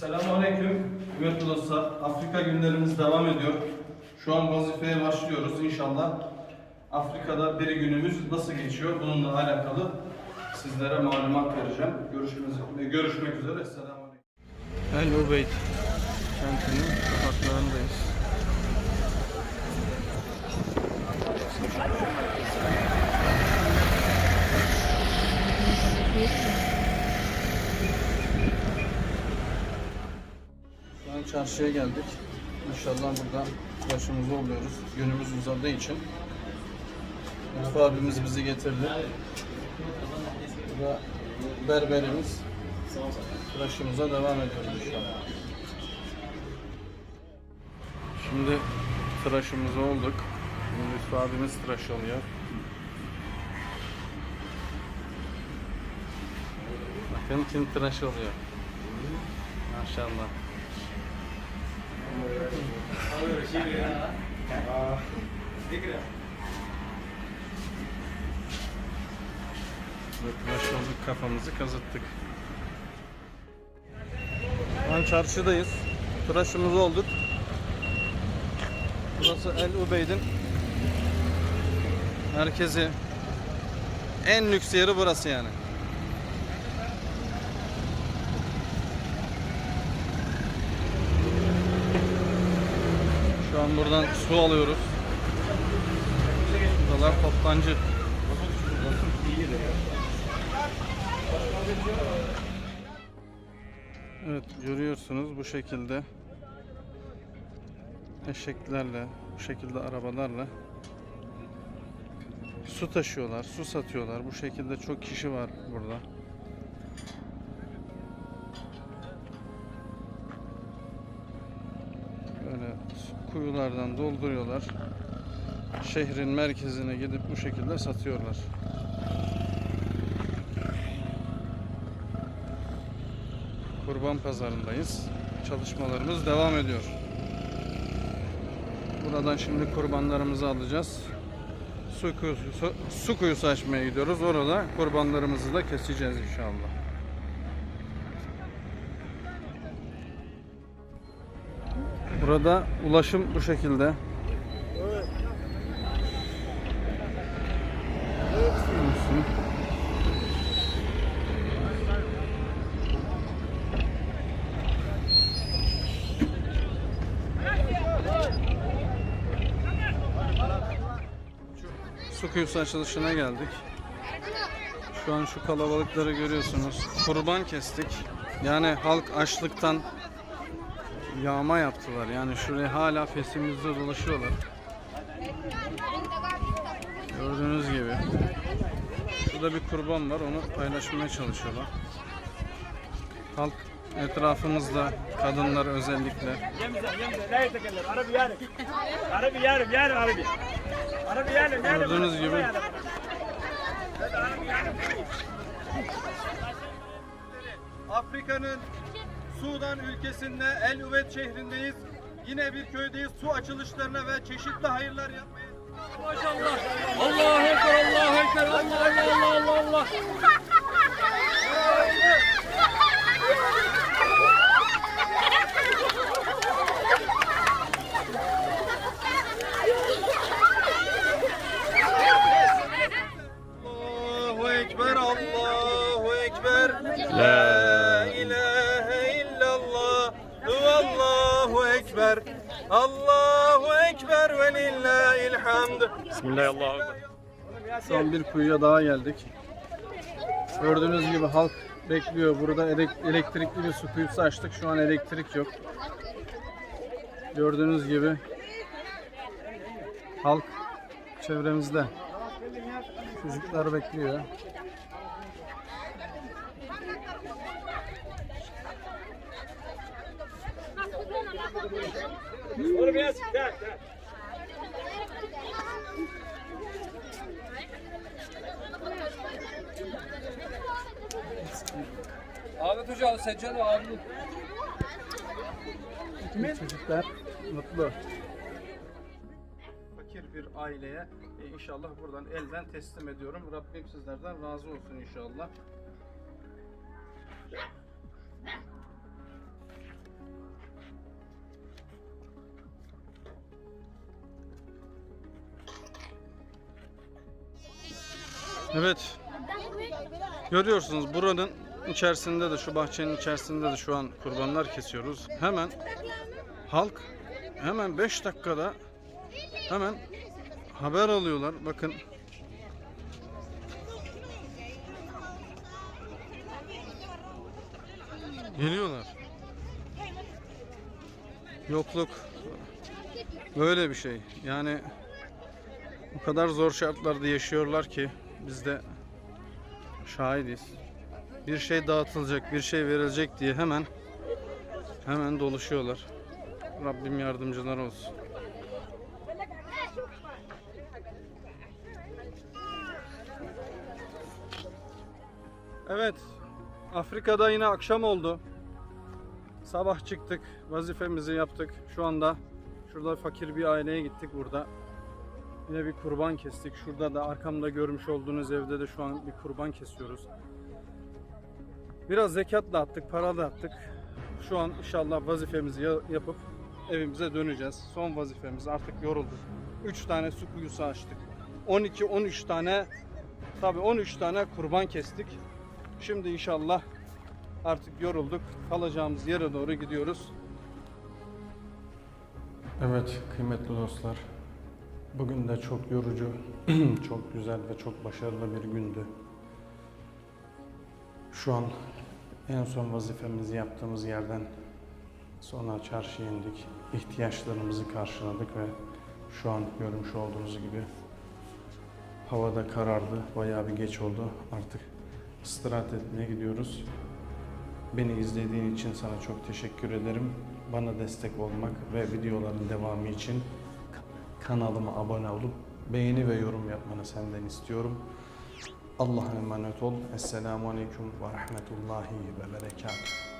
Selamünaleyküm kıymetli dostlar. Afrika günlerimiz devam ediyor. Şu an vazifeye başlıyoruz inşallah. Afrika'da bir günümüz nasıl geçiyor bununla alakalı sizlere malumat vereceğim. Görüşmek, görüşmek üzere. Selamünaleyküm. El Ubeyd kentinin sokaklarındayız. Şu an çarşıya geldik. İnşallah burada başımızda oluyoruz. Günümüz uzadığı için. Lütfü abimiz bizi getirdi. Burada berberimiz. Tıraşımıza devam ediyoruz inşallah. Şimdi tıraşımız olduk. Lütfü abimiz tıraş oluyor. Bakın kim tıraş oluyor. Maşallah. Tıraş olduk kafamızı kazıttık. Şu an çarşıdayız. Tıraşımız olduk. Burası El Ubeyd'in merkezi. En lüks yeri burası yani. An buradan su alıyoruz. Buralar toptancı. Evet görüyorsunuz bu şekilde eşeklerle bu şekilde arabalarla su taşıyorlar, su satıyorlar. Bu şekilde çok kişi var burada. Kuyulardan dolduruyorlar. Şehrin merkezine gidip bu şekilde satıyorlar. Kurban pazarındayız. Çalışmalarımız devam ediyor. Buradan şimdi kurbanlarımızı alacağız. Su kuyusu, su, su kuyusu açmaya gidiyoruz. Orada kurbanlarımızı da keseceğiz inşallah. Burada ulaşım bu şekilde. Su kuyusu açılışına geldik. Şu an şu kalabalıkları görüyorsunuz. Kurban kestik. Yani halk açlıktan yağma yaptılar. Yani şuraya hala fesimizde dolaşıyorlar. Gördüğünüz gibi. Şurada bir kurban var. Onu paylaşmaya çalışıyorlar. Halk etrafımızda kadınlar özellikle. Gördüğünüz gibi. Afrika'nın Sudan ülkesinde El Üved şehrindeyiz. Yine bir köydeyiz. Su açılışlarına ve çeşitli hayırlar yapmaya. Maşallah. Bismillahirrahmanirrahim. Son bir kuyuya daha geldik. Gördüğünüz gibi halk bekliyor. Burada elektrikli bir su kuyusu açtık. Şu an elektrik yok. Gördüğünüz gibi halk çevremizde. Çocuklar bekliyor. Oğlum biraz gel. çocuğa seccade aldın. Kimin? Çocuklar mutlu. Fakir bir aileye e, inşallah buradan elden teslim ediyorum. Rabbim sizlerden razı olsun inşallah. Evet. Görüyorsunuz buranın içerisinde de şu bahçenin içerisinde de şu an kurbanlar kesiyoruz. Hemen halk hemen 5 dakikada hemen haber alıyorlar. Bakın Geliyorlar. Yokluk böyle bir şey. Yani o kadar zor şartlarda yaşıyorlar ki biz de şahidiz. Bir şey dağıtılacak, bir şey verilecek diye hemen hemen doluşuyorlar. Rabbim yardımcılar olsun. Evet, Afrika'da yine akşam oldu. Sabah çıktık, vazifemizi yaptık. Şu anda şurada fakir bir aileye gittik burada. Yine bir kurban kestik. Şurada da arkamda görmüş olduğunuz evde de şu an bir kurban kesiyoruz. Biraz zekat da attık, para da attık. Şu an inşallah vazifemizi ya- yapıp evimize döneceğiz. Son vazifemiz artık yorulduk. 3 tane su kuyusu açtık. 12-13 tane tabi 13 tane kurban kestik. Şimdi inşallah artık yorulduk. Kalacağımız yere doğru gidiyoruz. Evet kıymetli dostlar. Bugün de çok yorucu, çok güzel ve çok başarılı bir gündü. Şu an en son vazifemizi yaptığımız yerden sonra çarşıya indik. İhtiyaçlarımızı karşıladık ve şu an görmüş olduğunuz gibi havada karardı. Bayağı bir geç oldu. Artık istirahat etmeye gidiyoruz. Beni izlediğin için sana çok teşekkür ederim. Bana destek olmak ve videoların devamı için ka- kanalıma abone olup beğeni ve yorum yapmanı senden istiyorum. Allah'a emanet ol. Esselamu Aleyküm ve Rahmetullahi ve Berekatuhu.